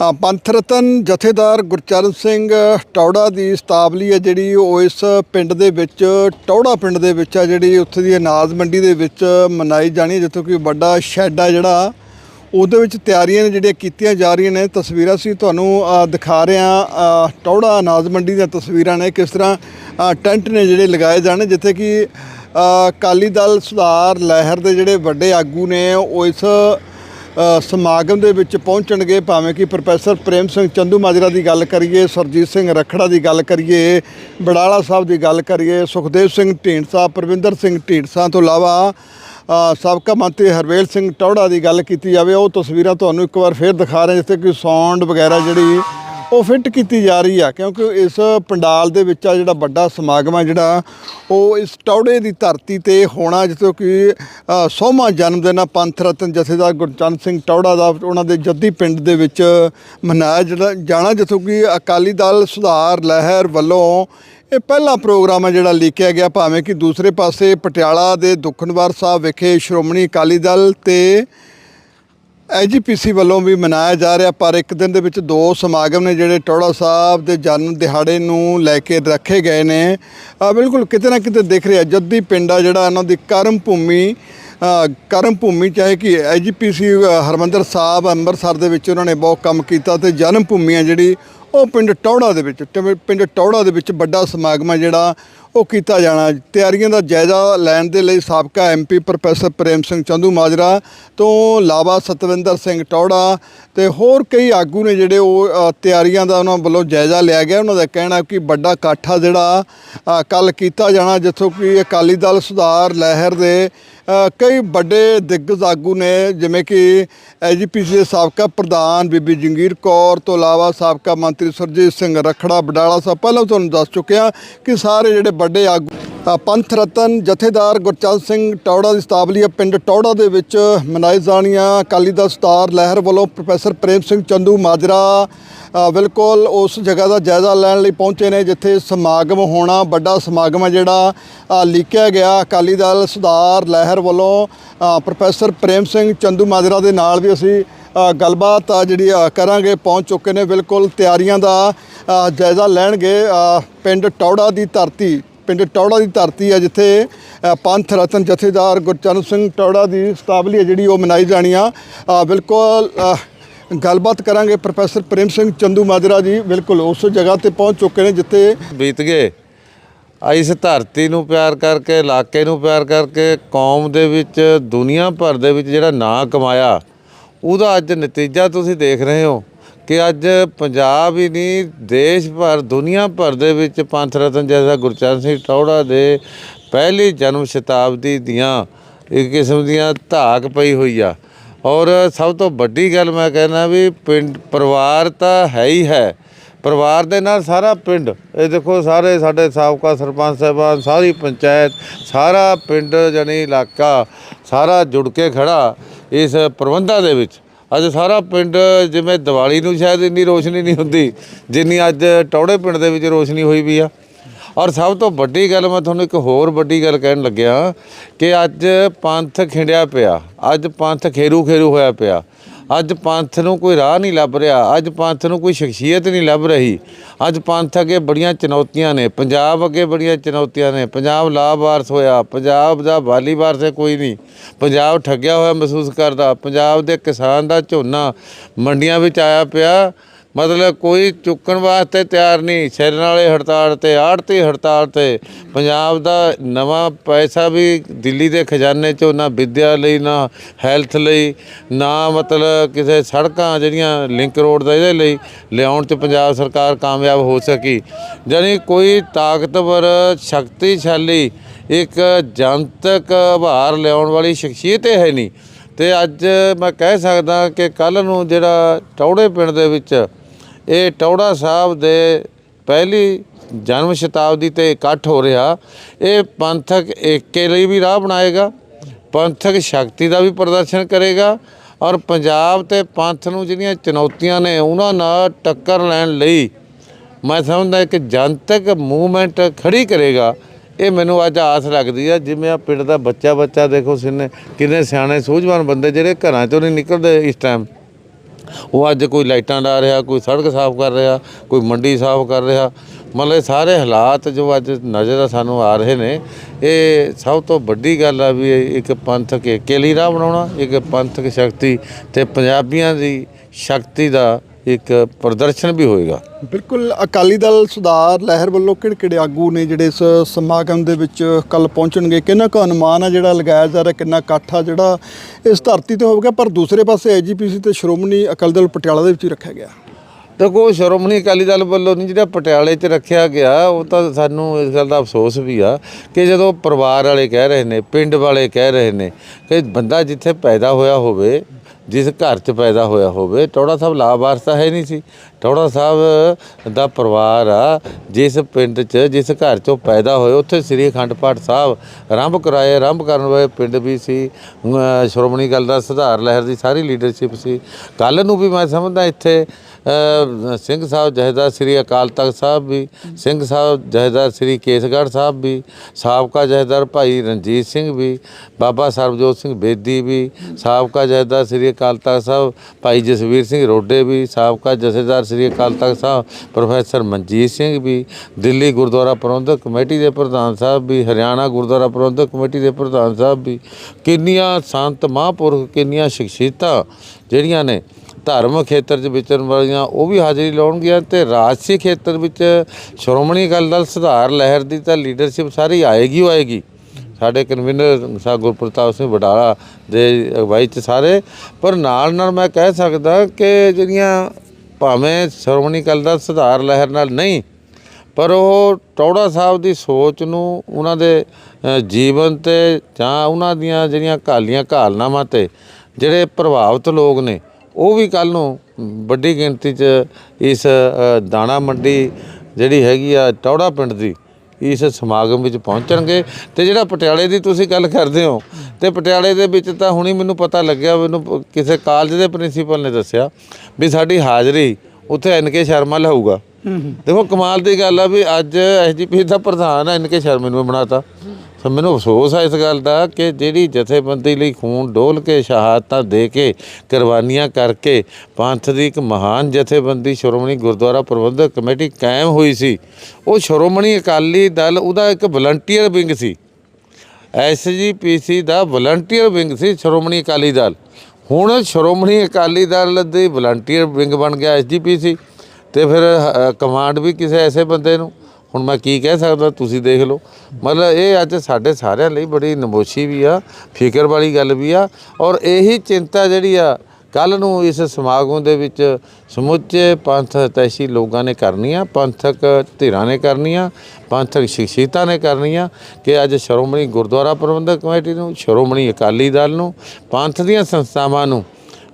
ਪੰਥ ਰਤਨ ਜਥੇਦਾਰ ਗੁਰਚਰਨ ਸਿੰਘ ਟੌੜਾ ਦੀ ਸਤਾਬਲੀ ਹੈ ਜਿਹੜੀ ਉਹ ਇਸ ਪਿੰਡ ਦੇ ਵਿੱਚ ਟੌੜਾ ਪਿੰਡ ਦੇ ਵਿੱਚ ਆ ਜਿਹੜੀ ਉੱਥੇ ਦੀ ਅਨਾਜ ਮੰਡੀ ਦੇ ਵਿੱਚ ਮਨਾਈ ਜਾਣੀ ਜਿੱਥੋਂ ਕਿ ਵੱਡਾ ਸ਼ੈੱਡ ਆ ਜਿਹੜਾ। ਉਹਦੇ ਵਿੱਚ ਤਿਆਰੀਆਂ ਨੇ ਜਿਹੜੀਆਂ ਕੀਤੀਆਂ ਜਾ ਰਹੀਆਂ ਨੇ। ਤਸਵੀਰਾਂ ਸੀ ਤੁਹਾਨੂੰ ਦਿਖਾ ਰਹੇ ਹਾਂ। ਟੌੜਾ ਅਨਾਜ ਮੰਡੀ ਦੀਆਂ ਤਸਵੀਰਾਂ ਨੇ। ਕਿਸ ਤਰ੍ਹਾਂ ਟੈਂਟ ਨੇ ਜਿਹੜੇ ਲਗਾਏ ਜਾਣੇ ਜਿੱਥੇ ਕਿ ਅ, ਅਕਾਲੀ ਦਲ ਸੁਧਾਰ ਲਹਿਰ ਦੇ ਜਿਹੜੇ ਵੱਡੇ ਆਗੂ ਨੇ ਉਹ ਇਸ ਸਮਾਗਮ ਦੇ ਵਿੱਚ ਪਹੁੰਚਣਗੇ, ਭਾਵੇਂ ਕਿ ਪ੍ਰੋਫੈਸਰ ਪ੍ਰੇਮ ਸਿੰਘ ਚੰਦੂ ਮਾਜਰਾ ਦੀ ਗੱਲ ਕਰੀਏ, ਸਰਜੀਤ ਸਿੰਘ ਰਖੜਾ ਦੀ ਗੱਲ ਕਰੀਏ, ਬੜਾਲਾ ਸਾਹਿਬ ਦੀ ਗੱਲ ਕਰੀਏ, ਸੁਖਦੇਵ ਸਿੰਘ ਢੀਂਡਸਾ, ਪ੍ਰਵਿੰਦਰ ਸਿੰਘ ਢੀਂਡਸਾ ਤੋਂ ਇਲਾਵਾ ਸਾਬਕਾ ਮੰਤਰੀ ਹਰਵੇਲ ਸਿੰਘ ਟੌੜਾ ਦੀ ਗੱਲ ਕੀਤੀ ਜਾਵੇ, ਉਹ ਤਸਵੀਰਾਂ ਤੁਹਾਨੂੰ ਇੱਕ ਵਾਰ ਫੇਰ ਦਿਖਾ ਰਹੇ ਜਿੱਥੇ ਕਿ ਸਾਊਂਡ ਵਗੈਰਾ ਜਿਹੜੀ ਉਹ ਫਿੱਟ ਕੀਤੀ ਜਾ ਰਹੀ ਆ ਕਿਉਂਕਿ ਇਸ ਪੰਡਾਲ ਦੇ ਵਿੱਚ ਆ ਜਿਹੜਾ ਵੱਡਾ ਸਮਾਗਮ ਆ ਜਿਹੜਾ ਉਹ ਇਸ ਟੌੜੇ ਦੀ ਧਰਤੀ ਤੇ ਹੋਣਾ ਜਿੱਥੋਂ ਕਿ ਅ, ਸੋਮਾ ਜਨਮ ਦਿਨ ਆ ਪੰਥ ਰਤਨ ਜਥੇਦਾਰ ਗੁਰਚਰਨ ਸਿੰਘ ਟੌੜਾ ਦਾ ਉਹਨਾਂ ਦੇ ਜੱਦੀ ਪਿੰਡ ਦੇ ਵਿੱਚ ਮਨਾਇਆ ਜਿਹੜਾ ਜਾਣਾ ਜਿੱਥੋਂ ਕਿ ਅਕਾਲੀ ਦਲ ਸੁਧਾਰ ਲਹਿਰ ਵੱਲੋਂ ਇਹ ਪਹਿਲਾ ਪ੍ਰੋਗਰਾਮ ਹੈ ਜਿਹੜਾ ਲਿਖਿਆ ਗਿਆ ਭਾਵੇਂ ਕਿ ਦੂਸਰੇ ਪਾਸੇ ਪਟਿਆਲਾ ਦੇ ਦੁਖਨਵਾਰ ਸਾਹਿਬ ਵਿਖੇ ਸ਼੍ਰੋਮਣੀ ਅਕਾਲੀ ਦਲ ਤੇ ਐਜੀਪੀਸੀ ਵੱਲੋਂ ਵੀ ਮਨਾਇਆ ਜਾ ਰਿਹਾ, ਪਰ ਇੱਕ ਦਿਨ ਦੇ ਵਿੱਚ ਦੋ ਸਮਾਗਮ ਨੇ ਜਿਹੜੇ ਟੋੜਾ ਸਾਹਿਬ ਦੇ ਜਨਮ ਦਿਹਾੜੇ ਨੂੰ ਲੈ ਕੇ ਰੱਖੇ ਗਏ ਨੇ। ਬਿਲਕੁਲ ਕਿਤੇ ਨਾ ਕਿਤੇ ਦੇਖ ਰਿਹਾ, ਜੱਦੀ ਪਿੰਡ ਆ ਜਿਹੜਾ, ਇਹਨਾਂ ਦੀ ਕਰਮ ਭੂਮੀ ਕਰਮ ਭੂਮੀ ਚਾਹੇ ਕਿ ਐਜੀਪੀਸੀ ਹਰਮੰਦਰ ਸਾਹਿਬ ਅੰਮ੍ਰਿਤਸਰ ਦੇ ਵਿੱਚ ਉਹਨਾਂ ਨੇ ਬਹੁਤ ਕੰਮ ਕੀਤਾ ਤੇ ਜਨਮ ਭੂਮੀ ਆ ਜਿਹੜੀ ਉਹ ਪਿੰਡ ਟੌੜਾ ਦੇ ਵਿੱਚ ਟਿਮ- ਪਿੰਡ ਟੌੜਾ ਦੇ ਵਿੱਚ ਵੱਡਾ ਸਮਾਗਮ ਹੈ ਜਿਹੜਾ ਉਹ ਕੀਤਾ ਜਾਣਾ। ਤਿਆਰੀਆਂ ਦਾ ਜਾਇਜ਼ਾ ਲੈਣ ਦੇ ਲਈ ਸਾਬਕਾ ਐਮਪੀ ਪ੍ਰੋਫੈਸਰ ਪ੍ਰੇਮ ਸਿੰਘ ਚੰਦੂ ਮਾਜਰਾ ਤੋਂ ਇਲਾਵਾ ਸਤਵਿੰਦਰ ਸਿੰਘ ਟੌੜਾ ਤੇ ਹੋਰ ਕਈ ਆਗੂ ਨੇ ਜਿਹੜੇ ਉਹ ਅ, ਤਿਆਰੀਆਂ ਦਾ ਉਹਨਾਂ ਵੱਲੋਂ ਜਾਇਜ਼ਾ ਲਿਆ ਗਿਆ। ਉਹਨਾਂ ਦਾ ਕਹਿਣਾ ਕਿ ਵੱਡਾ ਇਕੱਠਾ ਜਿਹੜਾ ਕੱਲ ਕੀਤਾ ਜਾਣਾ ਜਿੱਥੋਂ ਕਿ ਅਕਾਲੀ ਦਲ ਸੁਧਾਰ ਲਹਿਰ ਦੇ ਕਈ ਵੱਡੇ ਦਿੱਗਜ ਆਗੂ ਨੇ, ਜਿਵੇਂ ਕਿ ਐਜੀਪੀਸੀ ਦੇ ਸਾਬਕਾ ਪ੍ਰਧਾਨ ਬੀਬੀ ਜੰਗੀਰ ਕੌਰ, ਤੋਂ ਇਲਾਵਾ ਸਾਬਕਾ ਮੰਤਰੀ ਸਰਜੀਤ ਸਿੰਘ ਰਖੜਾ, ਬਡਾਲਾ ਸਾਹਿਬ। ਪਹਿਲਾਂ ਤੁਹਾਨੂੰ ਦੱਸ ਚੁੱਕਿਆ ਕਿ ਸਾਰੇ ਜਿਹੜੇ ਵੱਡੇ ਆਗੂ ਪੰਥ ਰਤਨ ਜਥੇਦਾਰ ਗੁਰਚਰਨ ਸਿੰਘ ਟੌੜਾ ਦੀ ਸਤਾਬਲੀ ਪਿੰਡ ਟੌੜਾ ਦੇ ਵਿੱਚ ਮਨਾਈ ਜਾਣੀਆਂ ਅਕਾਲੀ ਦਲ ਸਤਾਰ ਲਹਿਰ ਵੱਲੋਂ ਪ੍ਰੋਫੈਸਰ ਪ੍ਰੇਮ ਸਿੰਘ ਚੰਦੂ ਮਾਜਰਾ ਬਿਲਕੁਲ ਉਸ ਜਗ੍ਹਾ ਦਾ ਜਾਇਜ਼ਾ ਲੈਣ ਲਈ ਪਹੁੰਚੇ ਨੇ ਜਿੱਥੇ ਸਮਾਗਮ ਹੋਣਾ ਵੱਡਾ ਸਮਾਗਮ ਹੈ ਜਿਹੜਾ ਅ, ਲਿਖਿਆ ਗਿਆ। ਅਕਾਲੀ ਦਲ ਸੁਧਾਰ ਲਹਿਰ ਵੱਲੋਂ ਪ੍ਰੋਫੈਸਰ ਪ੍ਰੇਮ ਸਿੰਘ ਚੰਦੂ ਮਾਜਰਾ ਦੇ ਨਾਲ ਵੀ ਅਸੀਂ ਗੱਲਬਾਤ ਜਿਹੜੀ ਅ, ਕਰਾਂਗੇ। ਪਹੁੰਚ ਚੁੱਕੇ ਨੇ ਬਿਲਕੁਲ ਤਿਆਰੀਆਂ ਦਾ ਜਾਇਜ਼ਾ ਲੈਣਗੇ ਪਿੰਡ ਟੌੜਾ ਦੀ ਧਰਤੀ। ਪਿੰਡ ਟੌੜਾ ਦੀ ਧਰਤੀ ਹੈ, ਜਿੱਥੇ ਪੰਥ ਰਤਨ ਜਥੇਦਾਰ ਗੁਰਚਰਨ ਸਿੰਘ ਟੌੜਾ ਦੀ ਸਤਾਬਲੀ ਹੈ, ਜਿਹੜੀ ਉਹ ਮਨਾਈ ਜਾਣੀ ਆ। ਬਿਲਕੁਲ ਗੱਲਬਾਤ ਕਰਾਂਗੇ ਪ੍ਰੋਫੈਸਰ ਪ੍ਰੇਮ ਸਿੰਘ ਚੰਦੂ ਮਾਜਰਾ ਜੀ। ਬਿਲਕੁਲ ਉਸ ਜਗ੍ਹਾ ਤੇ ਪਹੁੰਚ ਚੁੱਕੇ ਨੇ, ਜਿੱਥੇ ਬੀਤ ਗਏ। ਇਸ ਧਰਤੀ ਨੂੰ ਪਿਆਰ ਕਰਕੇ, ਇਲਾਕੇ ਨੂੰ ਪਿਆਰ ਕਰਕੇ, ਕੌਮ ਦੇ ਵਿੱਚ, ਦੁਨੀਆ ਭਰ ਦੇ ਵਿੱਚ ਜਿਹੜਾ ਨਾਂ ਕਮਾਇਆ, ਉਹਦਾ ਅੱਜ ਨਤੀਜਾ ਤੁਸੀਂ ਦੇਖ ਰਹੇ ਹੋ। ਕਿ ਅੱਜ ਪੰਜਾਬ ਹੀ ਨਹੀਂ, ਦੇਸ਼ ਭਰ, ਦੁਨੀਆ ਭਰ ਦੇ ਵਿੱਚ ਪੰਥ ਰਤਨ ਜੈਸਾ ਗੁਰਚਰਨ ਸਿੰਘ ਟੌੜਾ ਦੇ ਪਹਿਲੀ ਜਨਮ ਸ਼ਤਾਬਦੀ ਦੀਆਂ ਇੱਕ ਕਿਸਮ ਦੀਆਂ ਧਾਕ ਪਈ ਹੋਈ ਆ। ਔਰ ਸਭ ਤੋਂ ਵੱਡੀ ਗੱਲ ਮੈਂ ਕਹਿੰਦਾ ਵੀ ਪਿੰਡ, ਪਰਿਵਾਰ ਤਾਂ ਹੈ ਹੀ ਹੈ। ਪਰਿਵਾਰ ਦੇ ਨਾਲ ਸਾਰਾ ਪਿੰਡ, ਇਹ ਦੇਖੋ ਸਾਰੇ ਸਾਡੇ ਸਾਬਕਾ ਸਰਪੰਚ ਸਾਹਿਬਾਨ, ਸਾਰੀ ਪੰਚਾਇਤ, ਸਾਰਾ ਪਿੰਡ ਜਾਣੀ ਇਲਾਕਾ ਸਾਰਾ ਜੁੜ ਕੇ ਖੜਾ ਇਸ ਪ੍ਰਬੰਧਾਂ ਦੇ ਵਿੱਚ। ਅੱਜ ਸਾਰਾ ਪਿੰਡ ਜਿਵੇਂ ਦੀਵਾਲੀ ਨੂੰ ਸ਼ਾਇਦ ਇੰਨੀ ਰੋਸ਼ਨੀ ਨਹੀਂ ਹੁੰਦੀ, ਜਿੰਨੀ ਅੱਜ ਟੌੜੇ ਪਿੰਡ ਦੇ ਵਿੱਚ ਰੋਸ਼ਨੀ ਹੋਈ ਵੀ ਆ। ਔਰ ਸਭ ਤੋਂ ਵੱਡੀ ਗੱਲ ਮੈਂ ਤੁਹਾਨੂੰ ਇੱਕ ਹੋਰ ਵੱਡੀ ਗੱਲ ਕਹਿਣ ਲੱਗਿਆ ਕਿ ਅੱਜ ਪੰਥ ਖਿੰਡਿਆ ਪਿਆ, ਅੱਜ ਪੰਥ ਖੇਰੂ ਖੇਰੂ ਹੋਇਆ ਪਿਆ। ਅੱਜ ਪੰਥ ਨੂੰ ਕੋਈ ਰਾਹ ਨਹੀਂ ਲੱਭ ਰਿਹਾ, ਅੱਜ ਪੰਥ ਨੂੰ ਕੋਈ ਸ਼ਖਸੀਅਤ ਨਹੀਂ ਲੱਭ ਰਹੀ। ਅੱਜ ਪੰਥ ਅੱਗੇ ਬੜੀਆਂ ਚੁਣੌਤੀਆਂ ਨੇ, ਪੰਜਾਬ ਅੱਗੇ ਬੜੀਆਂ ਚੁਣੌਤੀਆਂ ਨੇ। ਪੰਜਾਬ ਲਾਵਾਰਸ ਹੋਇਆ, ਪੰਜਾਬ ਦਾ ਵਾਲੀ ਵਾਰਸ ਕੋਈ ਨਹੀਂ। ਪੰਜਾਬ ਠੱਗਿਆ ਹੋਇਆ ਮਹਿਸੂਸ ਕਰਦਾ, ਪੰਜਾਬ ਦੇ ਕਿਸਾਨ ਦਾ ਝੋਨਾ ਮੰਡੀਆਂ ਵਿੱਚ ਆਇਆ ਪਿਆ। ਮਤਲਬ ਕੋਈ ਚੁੱਕਣ ਵਾਸਤੇ ਤਿਆਰ ਨਹੀਂ, ਸਿਰ ਵਾਲੇ ਹੜਤਾਲ ਤੇ ਆੜਤੀ ਹੜਤਾਲ ਤੇ। ਪੰਜਾਬ ਦਾ ਨਵਾਂ ਪੈਸਾ ਵੀ ਦਿੱਲੀ ਦੇ ਖਜ਼ਾਨੇ ਚੋਂ ਨਾ ਵਿਦਿਆ ਲਈ, ਨਾ ਹੈਲਥ ਲਈ, ਨਾ ਮਤਲਬ ਕਿਸੇ ਸੜਕਾਂ ਜਿਹੜੀਆਂ ਲਿੰਕ ਰੋਡ ਦਾ ਇਹਦੇ ਲਈ ਲਿਆਉਣ 'ਚ ਪੰਜਾਬ ਸਰਕਾਰ ਕਾਮਯਾਬ ਹੋ ਸਕੀ। ਜਾਣੀ ਕੋਈ ਤਾਕਤਵਰ, ਸ਼ਕਤੀਸ਼ਾਲੀ ਇੱਕ ਜਨਤਕ ਉਭਾਰ ਲਿਆਉਣ ਵਾਲੀ ਸ਼ਖਸੀਅਤ ਹੀ ਹੈ ਨਹੀਂ। ਤੇ ਅੱਜ ਮੈਂ ਕਹਿ ਸਕਦਾ ਕਿ ਕੱਲ ਨੂੰ ਜਿਹੜਾ ਟੌੜੇ ਪਿੰਡ ਦੇ ਵਿੱਚ ਇਹ ਟੌੜਾ ਸਾਹਿਬ ਦੇ ਪਹਿਲੀ ਜਨਮ ਸ਼ਤਾਬਦੀ ਤੇ ਇਕੱਠ ਹੋ ਰਿਹਾ। ਇਹ ਪੰਥਕ ਏਕੇ ਲਈ ਵੀ ਰਾਹ ਬਣਾਏਗਾ, ਪੰਥਕ ਸ਼ਕਤੀ ਦਾ ਵੀ ਪ੍ਰਦਰਸ਼ਨ ਕਰੇਗਾ ਔਰ ਪੰਜਾਬ ਤੇ ਪੰਥ ਨੂੰ ਜਿਹੜੀਆਂ ਚੁਣੌਤੀਆਂ ਨੇ ਉਹਨਾਂ ਨਾਲ ਟੱਕਰ ਲੈਣ ਲਈ ਮੈਂ ਸਮਝਦਾ ਇੱਕ ਜਨਤਕ ਮੂਵਮੈਂਟ ਖੜੀ ਕਰੇਗਾ। ਇਹ ਮੈਨੂੰ ਅੱਜ ਆਸ ਲੱਗਦੀ ਆ, ਜਿਵੇਂ ਆ ਪਿੰਡ ਦਾ ਬੱਚਾ ਬੱਚਾ ਦੇਖੋ ਸਿਨੇ ਕਿੰਨੇ ਸਿਆਣੇ, ਸੂਝਵਾਨ ਬੰਦੇ ਜਿਹੜੇ ਘਰਾਂ ਚੋਂ ਨਹੀਂ ਨਿਕਲਦੇ ਇਸ ਟਾਈਮ ਉਹ ਅੱਜ ਕੋਈ ਲਾਈਟਾਂ ਲਾ ਰਿਹਾ, ਕੋਈ ਸੜਕ ਸਾਫ਼ ਕਰ ਰਿਹਾ, ਕੋਈ ਮੰਡੀ ਸਾਫ਼ ਕਰ ਰਿਹਾ। ਮਤਲਬ ਇਹ ਸਾਰੇ ਹਾਲਾਤ ਜੋ ਅੱਜ ਨਜ਼ਰ ਸਾਨੂੰ ਆ ਰਹੇ ਨੇ, ਇਹ ਸਭ ਤੋਂ ਵੱਡੀ ਗੱਲ ਆ ਵੀ ਇਹ ਇੱਕ ਪੰਥਕ ਏਕੇ ਰਾਹ ਬਣਾਉਣਾ, ਇੱਕ ਪੰਥਕ ਸ਼ਕਤੀ ਤੇ ਪੰਜਾਬੀਆਂ ਦੀ ਸ਼ਕਤੀ ਦਾ ਇੱਕ ਪ੍ਰਦਰਸ਼ਨ ਵੀ ਹੋਏਗਾ। ਬਿਲਕੁਲ ਅਕਾਲੀ ਦਲ ਸੁਧਾਰ ਲਹਿਰ ਵੱਲੋਂ ਕਿਹੜੇ ਕਿਹੜੇ ਆਗੂ ਨੇ ਜਿਹੜੇ ਇਸ ਸਮਾਗਮ ਦੇ ਵਿੱਚ ਕੱਲ ਪਹੁੰਚਣਗੇ? ਕਿੰਨਾ ਕੁ ਅਨੁਮਾਨ ਆ ਜਿਹੜਾ ਲਗਾਇਆ ਜਾ ਰਿਹਾ ਕਿੰਨਾ ਇਕੱਠ ਜਿਹੜਾ ਇਸ ਧਰਤੀ ਤੇ ਹੋਵੇਗਾ ਪਰ ਦੂਸਰੇ ਪਾਸੇ ਐਜੀਪੀਸੀ ਤੇ ਸ਼੍ਰੋਮਣੀ ਅਕਾਲੀ ਦਲ ਪਟਿਆਲਾ ਦੇ ਵਿੱਚ ਹੀ ਰੱਖਿਆ ਗਿਆ। ਦੇਖੋ ਸ਼੍ਰੋਮਣੀ ਅਕਾਲੀ ਦਲ ਵੱਲੋਂ ਨਹੀਂ ਜਿਹੜਾ ਪਟਿਆਲੇ 'ਚ ਰੱਖਿਆ ਗਿਆ ਉਹ ਤਾਂ ਸਾਨੂੰ ਇਸ ਗੱਲ ਦਾ ਅਫਸੋਸ ਵੀ ਆ ਕਿ ਜਦੋਂ ਪਰਿਵਾਰ ਵਾਲੇ ਕਹਿ ਰਹੇ ਨੇ ਪਿੰਡ ਵਾਲੇ ਕਹਿ ਰਹੇ ਨੇ ਕਿ ਬੰਦਾ ਜਿੱਥੇ ਪੈਦਾ ਹੋਇਆ ਹੋਵੇ ਜਿਸ ਘਰ 'ਚ ਪੈਦਾ ਹੋਇਆ ਹੋਵੇ, ਟੌੜਾ ਸਾਹਿਬ ਲਾਵਾਰਸ ਤਾਂ ਹੈ ਨਹੀਂ ਸੀ। ਟੌੜਾ ਸਾਹਿਬ ਦਾ ਪਰਿਵਾਰ ਆ, ਜਿਸ ਪਿੰਡ 'ਚ, ਜਿਸ ਘਰ 'ਚੋਂ ਪੈਦਾ ਹੋਏ, ਉੱਥੇ ਸ੍ਰੀ ਅਖੰਡ ਪਾਠ ਸਾਹਿਬ ਆਰੰਭ ਕਰਾਏ, ਆਰੰਭ ਕਰਨ ਵਾਲੇ ਪਿੰਡ ਵੀ ਸੀ ਸ਼੍ਰੋਮਣੀ ਗੱਲ ਦਾ ਸੁਧਾਰ ਲਹਿਰ ਦੀ ਸਾਰੀ ਲੀਡਰਸ਼ਿਪ ਸੀ। ਕੱਲ ਨੂੰ ਵੀ ਮੈਂ ਸਮਝਦਾ ਇੱਥੇ ਸਿੰਘ ਸਾਹਿਬ ਜਹੇਦਾਰ ਸ੍ਰੀ ਅਕਾਲ ਤਖਤ ਸਾਹਿਬ ਵੀ, ਸਿੰਘ ਸਾਹਿਬ ਜਹੇਦਾਰ ਸ੍ਰੀ ਕੇਸਗੜ੍ਹ ਸਾਹਿਬ ਵੀ, ਸਾਬਕਾ ਜਹੇਦਾਰ ਭਾਈ ਰਣਜੀਤ ਸਿੰਘ ਵੀ, ਬਾਬਾ ਸਰਬਜੋਤ ਸਿੰਘ ਬੇਦੀ ਵੀ, ਸਾਬਕਾ ਜਹੇਦਾਰ ਸ੍ਰੀ ਅਕਾਲ ਤਖਤ ਸਾਹਿਬ, ਭਾਈ ਜਸਵੀਰ ਸਿੰਘ ਰੋਡੇ ਵੀ, ਸਾਬਕਾ ਜਥੇਦਾਰ ਸ੍ਰੀ ਅਕਾਲ ਤਖਤ ਸਾਹਿਬ, ਪ੍ਰੋਫੈਸਰ ਮਨਜੀਤ ਸਿੰਘ ਵੀ, ਦਿੱਲੀ ਗੁਰਦੁਆਰਾ ਪ੍ਰਬੰਧਕ ਕਮੇਟੀ ਦੇ ਪ੍ਰਧਾਨ ਸਾਹਿਬ ਵੀ, ਹਰਿਆਣਾ ਗੁਰਦੁਆਰਾ ਪ੍ਰਬੰਧਕ ਕਮੇਟੀ ਦੇ ਪ੍ਰਧਾਨ ਸਾਹਿਬ ਵੀ, ਕਿੰਨੀਆਂ ਸੰਤ ਮਹਾਂਪੁਰਖ, ਕਿੰਨੀਆਂ ਸ਼ਖਸੀਅਤਾਂ ਜਿਹੜੀਆਂ ਨੇ ਧਰਮ ਖੇਤਰ 'ਚ ਵਿਚਰਨ ਵਾਲੀਆਂ ਉਹ ਵੀ ਹਾਜ਼ਰੀ ਲਾਉਣਗੀਆਂ ਤੇ ਰਾਜਸੀ ਖੇਤਰ ਵਿੱਚ ਸ਼੍ਰੋਮਣੀ ਅਕਾਲੀ ਦਲ ਸੁਧਾਰ ਲਹਿਰ ਦੀ ਤਾਂ ਲੀਡਰਸ਼ਿਪ ਸਾਰੀ ਆਏਗੀ ਓ ਆਏਗੀ। ਸਾਡੇ ਕਨਵੀਨਰ ਸਾ ਗੁਰਪ੍ਰਤਾਪ ਸਿੰਘ ਵਡਾਲਾ ਦੇ ਅਗਵਾਈ 'ਚ ਸਾਰੇ। ਪਰ ਨਾਲ ਨਾਲ ਮੈਂ ਕਹਿ ਸਕਦਾ ਕਿ ਜਿਹੜੀਆਂ ਭਾਵੇਂ ਸ਼੍ਰੋਮਣੀ ਅਕਾਲੀ ਦਲ ਸੁਧਾਰ ਲਹਿਰ ਨਾਲ ਨਹੀਂ, ਪਰ ਉਹ ਟੌੜਾ ਸਾਹਿਬ ਦੀ ਸੋਚ ਨੂੰ ਉਹਨਾਂ ਦੇ ਜੀਵਨ ਤੇ ਜਾਂ ਉਹਨਾਂ ਦੀਆਂ ਜਿਹੜੀਆਂ ਕਾਲੀਆਂ ਘਾਲਨਾਵਾਂ ਤੇ, ਜਿਹੜੇ ਪ੍ਰਭਾਵਿਤ ਲੋਕ ਨੇ ਉਹ ਵੀ ਕੱਲ ਨੂੰ ਵੱਡੀ ਗਿਣਤੀ 'ਚ ਇਸ ਦਾਣਾ ਮੰਡੀ ਜਿਹੜੀ ਹੈਗੀ ਆ ਟੌੜਾ ਪਿੰਡ ਦੀ ਇਸ ਸਮਾਗਮ ਵਿੱਚ ਪਹੁੰਚਣਗੇ। ਤੇ ਜਿਹੜਾ ਪਟਿਆਲੇ ਦੀ ਤੁਸੀਂ ਗੱਲ ਕਰਦੇ ਹੋ ਤੇ ਪਟਿਆਲੇ ਦੇ ਵਿੱਚ ਤਾਂ ਹੁਣੀ ਮੈਨੂੰ ਪਤਾ ਲੱਗਿਆ ਮੈਨੂੰ ਕਿਸੇ ਕਾਲਜ ਦੇ ਪ੍ਰਿੰਸੀਪਲ ਨੇ ਦੱਸਿਆ ਵੀ ਸਾਡੀ ਹਾਜ਼ਰੀ ਉੱਥੇ ਐਨ ਕੇ ਸ਼ਰਮਾ ਲਊਗਾ ਦੇਖੋ ਕਮਾਲ ਦੀ ਗੱਲ ਆ ਵੀ ਅੱਜ ਐਸਜੀਪੀ ਦਾ ਪ੍ਰਧਾਨ ਐਨ ਕੇ ਸ਼ਰਮੇ ਨੂੰ ਬਣਾਤਾ। ਸੋ ਮੈਨੂੰ ਅਫਸੋਸ ਹੈ ਇਸ ਗੱਲ ਦਾ ਕਿ ਜਿਹੜੀ ਜਥੇਬੰਦੀ ਲਈ ਖੂਨ ਡੋਲ ਕੇ ਸ਼ਹਾਦਤਾਂ ਦੇ ਕੇ ਕੁਰਬਾਨੀਆਂ ਕਰਕੇ ਪੰਥ ਦੀ ਇੱਕ ਮਹਾਨ ਜਥੇਬੰਦੀ ਸ਼੍ਰੋਮਣੀ ਗੁਰਦੁਆਰਾ ਪ੍ਰਬੰਧਕ ਕਮੇਟੀ ਕਾਇਮ ਹੋਈ ਸੀ, ਉਹ ਸ਼੍ਰੋਮਣੀ ਅਕਾਲੀ ਦਲ ਉਹਦਾ ਇੱਕ ਵਲੰਟੀਅਰ ਵਿੰਗ ਸੀ। ਐਸਜੀਪੀਸੀ ਦਾ ਵਲੰਟੀਅਰ ਵਿੰਗ ਸੀ ਸ਼੍ਰੋਮਣੀ ਅਕਾਲੀ ਦਲ। ਹੁਣ ਸ਼੍ਰੋਮਣੀ ਅਕਾਲੀ ਦਲ ਦੀ ਵਲੰਟੀਅਰ ਵਿੰਗ ਬਣ ਗਿਆ ਐਸਜੀਪੀਸੀ ਤੇ ਫਿਰ ਕਮਾਂਡ ਵੀ ਕਿਸੇ ਐਸੇ ਬੰਦੇ ਨੂੰ। ਹੁਣ ਮੈਂ ਕੀ ਕਹਿ ਸਕਦਾ, ਤੁਸੀਂ ਦੇਖ ਲਓ। ਮਤਲਬ ਇਹ ਅੱਜ ਸਾਡੇ ਸਾਰਿਆਂ ਲਈ ਬੜੀ ਨਮੋਸ਼ੀ ਵੀ ਆ, ਫਿਕਰ ਵਾਲੀ ਗੱਲ ਵੀ ਆ, ਔਰ ਇਹੀ ਚਿੰਤਾ ਜਿਹੜੀ ਆ ਕੱਲ ਨੂੰ ਇਸ ਸਮਾਗਮ ਦੇ ਵਿੱਚ ਸਮੁੱਚੇ ਪੰਥ ਤੈਸੀ ਲੋਕਾਂ ਨੇ ਕਰਨੀ ਆ ਪੰਥਕ ਧਿਰਾਂ ਨੇ ਕਰਨੀਆਂ, ਪੰਥਕ ਸ਼ਖਸੀਅਤਾਂ ਨੇ ਕਰਨੀਆਂ ਕਿ ਅੱਜ ਸ਼੍ਰੋਮਣੀ ਗੁਰਦੁਆਰਾ ਪ੍ਰਬੰਧਕ ਕਮੇਟੀ ਨੂੰ, ਸ਼੍ਰੋਮਣੀ ਅਕਾਲੀ ਦਲ ਨੂੰ, ਪੰਥ ਦੀਆਂ ਸੰਸਥਾਵਾਂ ਨੂੰ,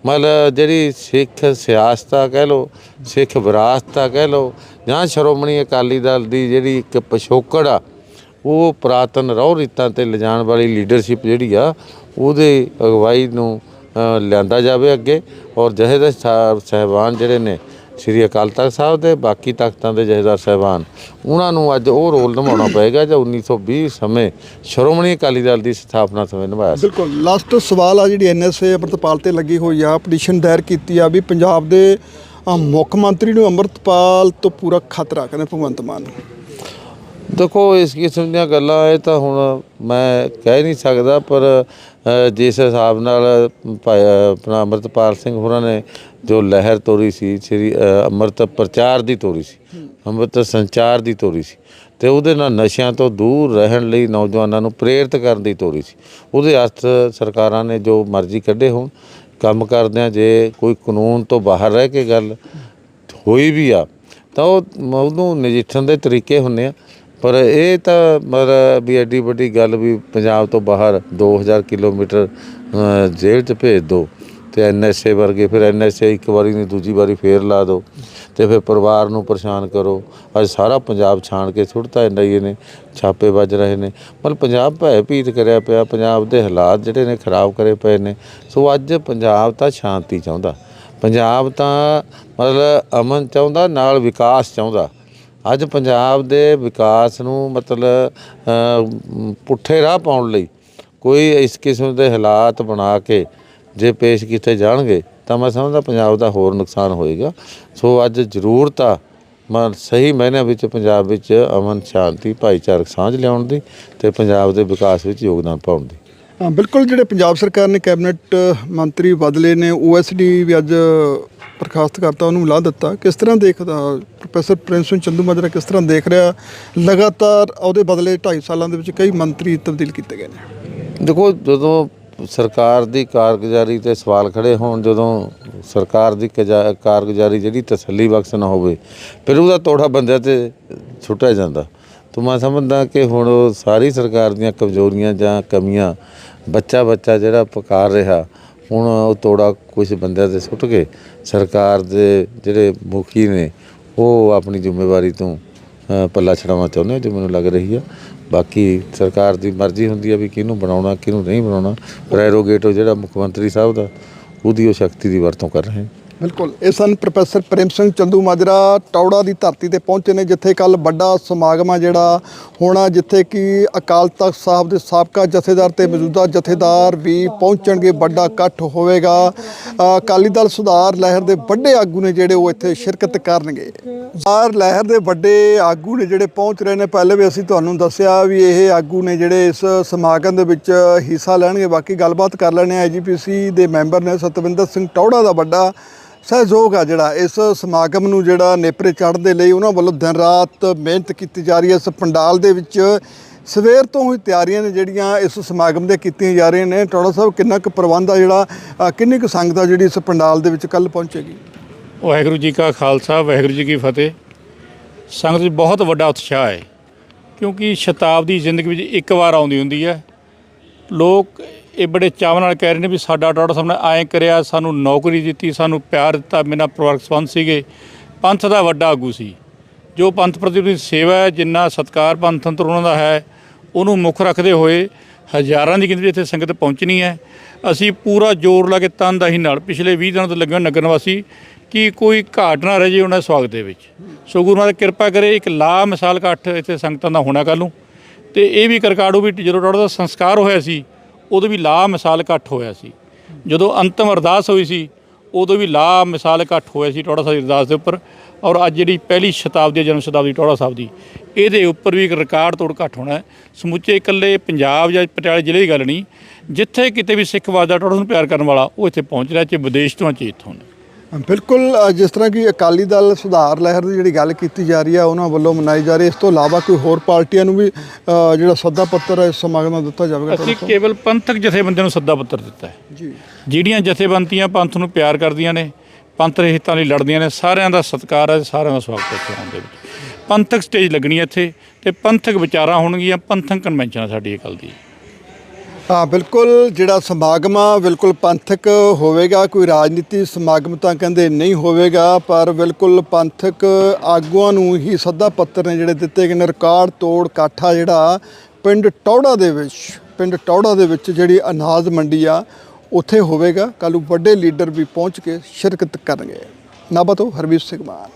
ਮਤਲਬ ਜਿਹੜੀ ਸਿੱਖ ਸਿਆਸਤਾ ਕਹਿ ਲਓ, ਸਿੱਖ ਵਿਰਾਸਤ ਆ ਕਹਿ ਲਓ ਜਾਂ ਸ਼੍ਰੋਮਣੀ ਅਕਾਲੀ ਦਲ ਦੀ ਜਿਹੜੀ ਇੱਕ ਪਿਛੋਕੜ ਆ, ਉਹ ਪੁਰਾਤਨ ਰਹੁ ਰੀਤਾਂ ਤੇ ਲਿਜਾਣ ਵਾਲੀ ਲੀਡਰਸ਼ਿਪ ਜਿਹੜੀ ਆ, ਉਹਦੇ ਅਗਵਾਈ ਨੂੰ ਲਿਆਂਦਾ ਜਾਵੇ ਅੱਗੇ। ਔਰ ਜਹੇਦਾਰ ਸਾਹਿਬ ਸਹਿਬਾਨ ਜਿਹੜੇ ਨੇ, ਸ੍ਰੀ ਅਕਾਲ ਤਖਤ ਸਾਹਿਬ ਦੇ, ਬਾਕੀ ਤਖਤਾਂ ਦੇ ਜਹੇਦਾਰ ਸਹਿਬਾਨ, ਉਹਨਾਂ ਨੂੰ ਅੱਜ ਉਹ ਰੋਲ ਨਿਭਾਉਣਾ ਪਏਗਾ ਜੋ 1920 ਸਮੇਂ ਸ਼੍ਰੋਮਣੀ ਅਕਾਲੀ ਦਲ ਦੀ ਸਥਾਪਨਾ ਸਮੇਂ ਨਿਭਾਇਆ ਬਿਲਕੁਲ। ਲਾਸਟ ਸਵਾਲ ਆ ਜਿਹੜੀ ਐਨਐਸਏ ਅੰਮ੍ਰਿਤਪਾਲ ਤੇ ਲੱਗੀ ਹੋਈ ਆ ਪਟੀਸ਼ਨ ਦਾਇਰ ਕੀਤੀ ਆ ਵੀ ਪੰਜਾਬ ਦੇ ਮੁੱਖ ਮੰਤਰੀ ਨੂੰ ਅੰਮ੍ਰਿਤਪਾਲ ਤੋਂ ਪੂਰਾ ਖਤਰਾ ਕਹਿੰਦੇ ਭਗਵੰਤ ਮਾਨ ਦੇਖੋ ਇਸ ਕਿਸਮ ਦੀਆਂ ਗੱਲਾਂ ਇਹ ਤਾਂ ਹੁਣ ਮੈਂ ਕਹਿ ਨਹੀਂ ਸਕਦਾ ਪਰ ਜਿਸ ਹਿਸਾਬ ਨਾਲ ਆਪਣਾ ਅੰਮ੍ਰਿਤਪਾਲ ਸਿੰਘ ਹੋਰਾਂ ਨੇ ਜੋ ਲਹਿਰ ਤੋਰੀ ਸੀ ਸ੍ਰੀ ਅ, ਅੰਮ੍ਰਿਤ ਪ੍ਰਚਾਰ ਦੀ ਤੋਰੀ ਸੀ ਅੰਮ੍ਰਿਤ ਸੰਚਾਰ ਦੀ ਤੋਰੀ ਸੀ ਤੇ ਉਹਦੇ ਨਾਲ ਨਸ਼ਿਆਂ ਤੋਂ ਦੂਰ ਰਹਿਣ ਲਈ ਨੌਜਵਾਨਾਂ ਨੂੰ ਪ੍ਰੇਰਿਤ ਕਰਨ ਦੀ ਤੋਰੀ ਸੀ। ਉਹਦੇ ਅਰਥ ਸਰਕਾਰਾਂ ਨੇ ਜੋ ਮਰਜ਼ੀ ਕੱਢੇ ਹੋਣ ਕੰਮ ਕਰਦਿਆਂ ਜੇ ਕੋਈ ਕਾਨੂੰਨ ਤੋਂ ਬਾਹਰ ਰਹਿ ਕੇ ਗੱਲ ਹੋਈ ਵੀ ਆ, ਤਾਂ ਉਹ ਉਹਨੂੰ ਨਜਿੱਠਣ ਦੇ ਤਰੀਕੇ ਹੁੰਦੇ ਆ। ਪਰ ਇਹ ਤਾਂ ਮਤਲਬ ਵੀ ਐਡੀ ਵੱਡੀ ਗੱਲ ਵੀ ਪੰਜਾਬ ਤੋਂ ਬਾਹਰ 2000 ਕਿਲੋਮੀਟਰ ਜੇਲ੍ਹ 'ਚ ਭੇਜ ਦੋ। ਤੇ ਐਨਐਸਏ ਵਰਗੇ, ਫਿਰ ਐਨਐਸਏ ਇੱਕ ਵਾਰੀ ਨਹੀਂ, ਦੂਜੀ ਵਾਰੀ ਫੇਰ ਲਾ ਦੋ ਤੇ ਫਿਰ ਪਰਿਵਾਰ ਨੂੰ ਪਰੇਸ਼ਾਨ ਕਰੋ। ਅੱਜ ਸਾਰਾ ਪੰਜਾਬ ਛਾਣ ਕੇ ਸੁੱਟਤਾ ਐਨਆਈਏ ਨੇ, ਛਾਪੇ ਵੱਜ ਰਹੇ ਨੇ। ਮਤਲਬ ਪੰਜਾਬ ਭੈ ਭੀਤ ਕਰਿਆ ਪਿਆ, ਪੰਜਾਬ ਦੇ ਹਾਲਾਤ ਜਿਹੜੇ ਨੇ ਖਰਾਬ ਕਰੇ ਪਏ ਨੇ। ਸੋ ਅੱਜ ਪੰਜਾਬ ਤਾਂ ਸ਼ਾਂਤੀ ਚਾਹੁੰਦਾ। ਪੰਜਾਬ ਤਾਂ ਮਤਲਬ ਅਮਨ ਚਾਹੁੰਦਾ, ਨਾਲ ਵਿਕਾਸ ਚਾਹੁੰਦਾ। ਅੱਜ ਪੰਜਾਬ ਦੇ ਵਿਕਾਸ ਨੂੰ ਮਤਲਬ ਪੁੱਠੇ ਰਾਹ ਪਾਉਣ ਲਈ ਕੋਈ ਇਸ ਕਿਸਮ ਦੇ ਹਾਲਾਤ ਬਣਾ ਕੇ ਜੇ ਪੇਸ਼ ਕੀਤੇ ਜਾਣਗੇ ਤਾਂ ਮੈਂ ਸਮਝਦਾ ਪੰਜਾਬ ਦਾ ਹੋਰ ਨੁਕਸਾਨ ਹੋਏਗਾ। ਸੋ ਅੱਜ ਜ਼ਰੂਰਤ ਆ ਮੈਂ ਸਹੀ ਮਾਇਨਿਆਂ ਵਿੱਚ ਪੰਜਾਬ ਵਿੱਚ ਅਮਨ ਸ਼ਾਂਤੀ ਭਾਈਚਾਰਕ ਸਾਂਝ ਲਿਆਉਣ ਦੀ ਤੇ ਪੰਜਾਬ ਦੇ ਵਿਕਾਸ ਵਿੱਚ ਯੋਗਦਾਨ ਪਾਉਣ ਦੀ। ਹਾਂ ਬਿਲਕੁਲ ਜਿਹੜੇ ਪੰਜਾਬ ਸਰਕਾਰ ਨੇ ਕੈਬਨਿਟ ਮੰਤਰੀ ਬਦਲੇ ਨੇ ਓਐਸਡੀ ਵੀ ਅੱਜ ਬਰਖਾਸਤ ਕਰਤਾ ਉਹਨੂੰ ਲਾ ਦਿੱਤਾ। ਕਿਸ ਤਰ੍ਹਾਂ ਦੇਖਦਾ ਪ੍ਰੋਫੈਸਰ ਪ੍ਰਿੰਸ ਸਿੰਘ ਚੰਦੂ ਮਾਜਰਾ ਕਿਸ ਤਰ੍ਹਾਂ ਦੇਖ ਰਿਹਾ? ਲਗਾਤਾਰ ਉਹਦੇ ਬਦਲੇ 2.5 ਸਾਲਾਂ ਦੇ ਵਿੱਚ ਕਈ ਮੰਤਰੀ ਤਬਦੀਲ ਕੀਤੇ ਗਏ ਨੇ। ਦੇਖੋ ਜਦੋਂ ਸਰਕਾਰ ਦੀ ਕਾਰਗੁਜ਼ਾਰੀ ਤੇ ਸਵਾਲ ਖੜੇ ਹੋਣ ਜਦੋਂ ਸਰਕਾਰ ਦੀ ਕਜਾ- ਕਾਰਗੁਜ਼ਾਰੀ ਜਿਹੜੀ ਤਸੱਲੀ ਬਖਸ਼ ਨਾ ਹੋਵੇ ਫਿਰ ਉਹਦਾ ਤੋੜਾ ਬੰਦਿਆਂ ਤੇ ਛੁੱਟਿਆ ਜਾਂਦਾ। ਤਾਂ ਮੈਂ ਸਮਝਦਾ ਕਿ ਹੁਣ ਉਹ ਸਾਰੀ ਸਰਕਾਰ ਦੀਆਂ ਕਮਜ਼ੋਰੀਆਂ ਜਾਂ ਕਮੀਆਂ ਬੱਚਾ ਬੱਚਾ ਜਿਹੜਾ ਪੁਕਾਰ ਰਿਹਾ ਹੁਣ ਉਹ ਤੋੜਾ ਕੁਝ ਬੰਦਿਆਂ ਤੇ ਸੁੱਟ ਕੇ ਸਰਕਾਰ ਦੇ ਜਿਹੜੇ ਮੁਖੀ ਨੇ ਉਹ ਆਪਣੀ ਜ਼ਿੰਮੇਵਾਰੀ ਤੋਂ ਅ, ਪੱਲਾ ਛਡਾਉਣਾ ਚਾਹੁੰਦੇ ਹੋ ਜੋ ਮੈਨੂੰ ਲੱਗ ਰਹੀ ਆ। ਬਾਕੀ ਸਰਕਾਰ ਦੀ ਮਰਜ਼ੀ ਹੁੰਦੀ ਹੈ ਵੀ ਕਿਹਨੂੰ ਬਣਾਉਣਾ, ਕਿਹਨੂੰ ਨਹੀਂ ਬਣਾਉਣਾ। ਪ੍ਰੈਰੋਗੇਟਿਵ ਜਿਹੜਾ ਮੁੱਖ ਮੰਤਰੀ ਸਾਹਿਬ ਦਾ, ਉਹਦੀ ਉਹ ਸ਼ਕਤੀ ਦੀ ਵਰਤੋਂ ਕਰ ਰਹੇ ਬਿਲਕੁਲ। ਇਹ ਸਨ ਪ੍ਰੋਫੈਸਰ ਪ੍ਰੇਮ ਸਿੰਘ ਚੰਦੂ ਮਾਜਰਾ ਟੌੜਾ ਦੀ ਧਰਤੀ ਤੇ ਪਹੁੰਚੇ ਨੇ, ਜਿੱਥੇ ਕੱਲ ਵੱਡਾ ਸਮਾਗਮ ਆ ਜਿਹੜਾ ਹੋਣਾ, ਜਿੱਥੇ ਕਿ ਅਕਾਲ ਤਖਤ ਸਾਹਿਬ ਦੇ ਸਾਬਕਾ ਜਥੇਦਾਰ ਤੇ ਮੌਜੂਦਾ ਜਥੇਦਾਰ ਵੀ ਪਹੁੰਚਣਗੇ, ਵੱਡਾ ਇਕੱਠ ਹੋਵੇਗਾ। ਅਕਾਲੀ ਦਲ ਸੁਧਾਰ ਲਹਿਰ ਦੇ ਵੱਡੇ ਆਗੂ ਨੇ ਜਿਹੜੇ ਉਹ ਇੱਥੇ ਸ਼ਿਰਕਤ ਕਰਨਗੇ। ਸੁਧਾਰ ਲਹਿਰ ਦੇ ਵੱਡੇ ਆਗੂ ਨੇ ਜਿਹੜੇ ਪਹੁੰਚ ਰਹੇ ਨੇ, ਪਹਿਲੇ ਵੀ ਅਸੀਂ ਤੁਹਾਨੂੰ ਦੱਸਿਆ ਵੀ ਇਹ ਆਗੂ ਨੇ ਜਿਹੜੇ ਇਸ ਸਮਾਗਮ ਦੇ ਵਿੱਚ ਹਿੱਸਾ ਲੈਣਗੇ, ਬਾਕੀ ਗੱਲਬਾਤ ਕਰ ਲੈਣੇ ਆਈਜੀਪੀਸੀ ਦੇ ਮੈਂਬਰ ਨੇ ਸਤਵਿੰਦਰ ਸਿੰਘ ਟੌੜਾ ਦਾ ਵੱਡਾ ਸਹਿਯੋਗ ਆ ਜਿਹੜਾ ਇਸ ਸਮਾਗਮ ਨੂੰ ਜਿਹੜਾ ਨੇਪਰੇ ਚੜ੍ਹਨ ਦੇ ਲਈ ਉਹਨਾਂ ਵੱਲੋਂ ਦਿਨ ਰਾਤ ਮਿਹਨਤ ਕੀਤੀ ਜਾ ਰਹੀ ਹੈ। ਇਸ ਪੰਡਾਲ ਦੇ ਵਿੱਚ ਸਵੇਰ ਤੋਂ ਹੀ ਤਿਆਰੀਆਂ ਨੇ ਜਿਹੜੀਆਂ ਇਸ ਸਮਾਗਮ ਦੇ ਕੀਤੀਆਂ ਜਾ ਰਹੀਆਂ ਨੇ। ਟੌੜਾ ਸਾਹਿਬ, ਕਿੰਨਾ ਕੁ ਪ੍ਰਬੰਧ ਆ ਜਿਹੜਾ ਕਿੰਨੀ ਕੁ ਸੰਗਤ ਆ ਜਿਹੜੀ ਇਸ ਪੰਡਾਲ ਦੇ ਵਿੱਚ ਕੱਲ ਪਹੁੰਚੇਗੀ? ਵਾਹਿਗੁਰੂ ਜੀ ਕਾ ਖਾਲਸਾ, ਵਾਹਿਗੁਰੂ ਜੀ ਕੀ ਫਤਿਹ। ਸੰਗਤ ਵਿੱਚ ਬਹੁਤ ਵੱਡਾ ਉਤਸ਼ਾਹ ਹੈ, ਕਿਉਂਕਿ ਸ਼ਤਾਬਦੀ ਜ਼ਿੰਦਗੀ ਵਿੱਚ ਇੱਕ ਵਾਰ ਆਉਂਦੀ ਹੁੰਦੀ ਹੈ। ਲੋਕ ਇਹ ਬੜੇ ਚਾਅ ਨਾਲ ਕਹਿ ਰਹੇ ਨੇ ਵੀ ਸਾਡਾ ਡਾਕਟਰ ਸਾਹਿਬ ਨੇ ਐਂ ਕਰਿਆ, ਸਾਨੂੰ ਨੌਕਰੀ ਦਿੱਤੀ, ਸਾਨੂੰ ਪਿਆਰ ਦਿੱਤਾ, ਮੇਰਾ ਪਰਿਵਾਰਕ ਸੰਬੰਧ ਸੀਗੇ। ਪੰਥ ਦਾ ਵੱਡਾ ਆਗੂ ਸੀ। ਜੋ ਪੰਥ ਪ੍ਰਤੀ ਉਹਦੀ ਸੇਵਾ ਹੈ, ਜਿੰਨਾ ਸਤਕਾਰ ਪੰਥ ਅੰਦਰ ਉਹਨਾਂ ਦਾ ਹੈ, ਉਹਨੂੰ ਮੁੱਖ ਰੱਖਦੇ ਹੋਏ ਹਜ਼ਾਰਾਂ ਦੀ ਗਿਣਤੀ ਇੱਥੇ ਸੰਗਤ ਪਹੁੰਚਣੀ ਹੈ। ਅਸੀਂ ਪੂਰਾ ਜ਼ੋਰ ਲਾ ਕੇ ਤਨਦਾਹੀ ਨਾਲ ਪਿਛਲੇ 20 ਦਿਨਾਂ ਤੋਂ ਲੱਗੇ ਨਗਰ ਨਿਵਾਸੀ, ਕਿ ਕੋਈ ਘਾਟ ਨਾ ਰਹਿ ਜੇ ਉਹਨਾਂ ਦੇ ਸਵਾਗਤ ਦੇ ਵਿੱਚ। ਸੋ ਗੁਰੂ ਮਹਾਰਾਜ ਕਿਰਪਾ ਕਰੇ, ਇੱਕ ਲਾ ਮਿਸਾਲ ਇਕੱਠ ਇੱਥੇ ਸੰਗਤਾਂ ਦਾ ਹੋਣਾ ਕੱਲ੍ਹ ਨੂੰ। ਤੇ ਇਹ ਵੀ ਕਰਕਾੜੂ ਵੀ ਜਦੋਂ ਟੋੜਾ ਦਾ ਸੰਸਕਾਰ ਹੋਇਆ ਸੀ ਉਦੋਂ ਵੀ ਲਾ ਮਿਸਾਲ ਘੱਟ ਹੋਇਆ ਸੀ। ਜਦੋਂ ਅੰਤਮ ਅਰਦਾਸ ਹੋਈ ਸੀ ਉਦੋਂ ਵੀ ਲਾ ਮਿਸਾਲ ਘੱਟ ਹੋਇਆ ਸੀ ਟੋੜਾ ਸਾਹਿਬ ਦੀ ਅਰਦਾਸ ਦੇ ਉੱਪਰ ਔਰ ਅੱਜ ਜਿਹੜੀ ਪਹਿਲੀ ਸ਼ਤਾਬਦੀ ਹੈ, ਜਨਮ ਸ਼ਤਾਬਦੀ ਟੋੜਾ ਸਾਹਿਬ ਦੀ ਇਹਦੇ ਉੱਪਰ ਵੀ ਇੱਕ ਰਿਕਾਰਡ ਤੋੜ ਘੱਟ ਹੋਣਾ ਸਮੁੱਚੇ ਇਕੱਲੇ ਪੰਜਾਬ ਜਾਂ ਪਟਿਆਲੇ ਜ਼ਿਲ੍ਹੇ ਦੀ ਗੱਲ ਨਹੀਂ ਜਿੱਥੇ ਕਿਤੇ ਵੀ ਸਿੱਖ ਵਾਦਾ ਟੋੜਾ ਨੂੰ ਪਿਆਰ ਕਰਨ ਵਾਲਾ ਉਹ ਇੱਥੇ ਪਹੁੰਚ ਰਿਹਾ ਚਾਹੇ ਵਿਦੇਸ਼ ਤੋਂ ਆ, ਚਾਹੇ ਇੱਥੋਂ ਨੇ ਬਿਲਕੁਲ ਜਿਸ ਤਰ੍ਹਾਂ ਕਿ ਅਕਾਲੀ ਦਲ ਸੁਧਾਰ ਲਹਿਰ ਦੀ ਜਿਹੜੀ ਗੱਲ ਕੀਤੀ ਜਾ ਰਹੀ ਹੈ ਉਹਨਾਂ ਵੱਲੋਂ ਮਨਾਈ ਜਾ ਰਹੀ ਹੈ ਇਸ ਤੋਂ ਇਲਾਵਾ ਕੋਈ ਹੋਰ ਪਾਰਟੀਆਂ ਨੂੰ ਵੀ ਜਿਹੜਾ ਸੱਦਾ ਪੱਤਰ ਹੈ ਇਸ ਸਮਾਗਮ ਦਾ ਦਿੱਤਾ ਜਾਵੇਗਾ ਅਸੀਂ ਕੇਵਲ ਪੰਥਕ ਜਥੇਬੰਦੀਆਂ ਨੂੰ ਸੱਦਾ ਪੱਤਰ ਦਿੱਤਾ ਹੈ। ਜੀ। ਜਿਹੜੀਆਂ ਜਥੇਬੰਦੀਆਂ ਪੰਥ ਨੂੰ ਪਿਆਰ ਕਰਦੀਆਂ ਨੇ ਪੰਥ ਦੇ ਹਿੱਤਾਂ ਲਈ ਲੜਦੀਆਂ ਨੇ ਸਾਰਿਆਂ ਦਾ ਸਤਿਕਾਰ ਹੈ ਸਾਰਿਆਂ ਦਾ ਸਵਾਗਤ ਹੈ ਇੱਥੇ ਆਉਣ ਦੇ ਵਿੱਚ। ਪੰਥਕ ਸਟੇਜ ਲੱਗਣੀ ਹੈ ਇੱਥੇ ਤੇ ਪੰਥਕ ਵਿਚਾਰਾਂ ਹੋਣਗੀਆਂ ਪੰਥਕ ਕਨਵੈਨਸ਼ਨ ਸਾਡੀ ਇਹ ਗੱਲ ਦੀ। ਹਾਂ, ਬਿਲਕੁਲ, ਜਿਹੜਾ ਸਮਾਗਮ ਆ, ਬਿਲਕੁਲ ਪੰਥਕ ਹੋਵੇਗਾ, ਕੋਈ ਰਾਜਨੀਤੀ ਸਮਾਗਮ ਤਾਂ ਕਹਿੰਦੇ ਨਹੀਂ ਹੋਵੇਗਾ, ਪਰ ਬਿਲਕੁਲ ਪੰਥਕ ਆਗੂਆਂ ਨੂੰ ਹੀ ਸੱਦਾ ਪੱਤਰ ਨੇ ਜਿਹੜੇ ਦਿੱਤੇ ਗਏ ਨੇ। ਰਿਕਾਰਡ ਤੋੜ ਕਾਠਾ ਜਿਹੜਾ ਪਿੰਡ ਟੌੜਾ ਦੇ ਵਿੱਚ, ਪਿੰਡ ਟੌੜਾ ਦੇ ਵਿੱਚ ਜਿਹੜੀ ਅਨਾਜ ਮੰਡੀ ਆ, ਉੱਥੇ ਹੋਵੇਗਾ। ਕੱਲ੍ਹ ਨੂੰ ਵੱਡੇ ਲੀਡਰ ਵੀ ਪਹੁੰਚ ਕੇ ਸ਼ਿਰਕਤ ਕਰਨਗੇ। ਨਾਬਾ ਤੋਂ ਹਰਬੀਰ ਸਿੰਘ ਮਾਨ।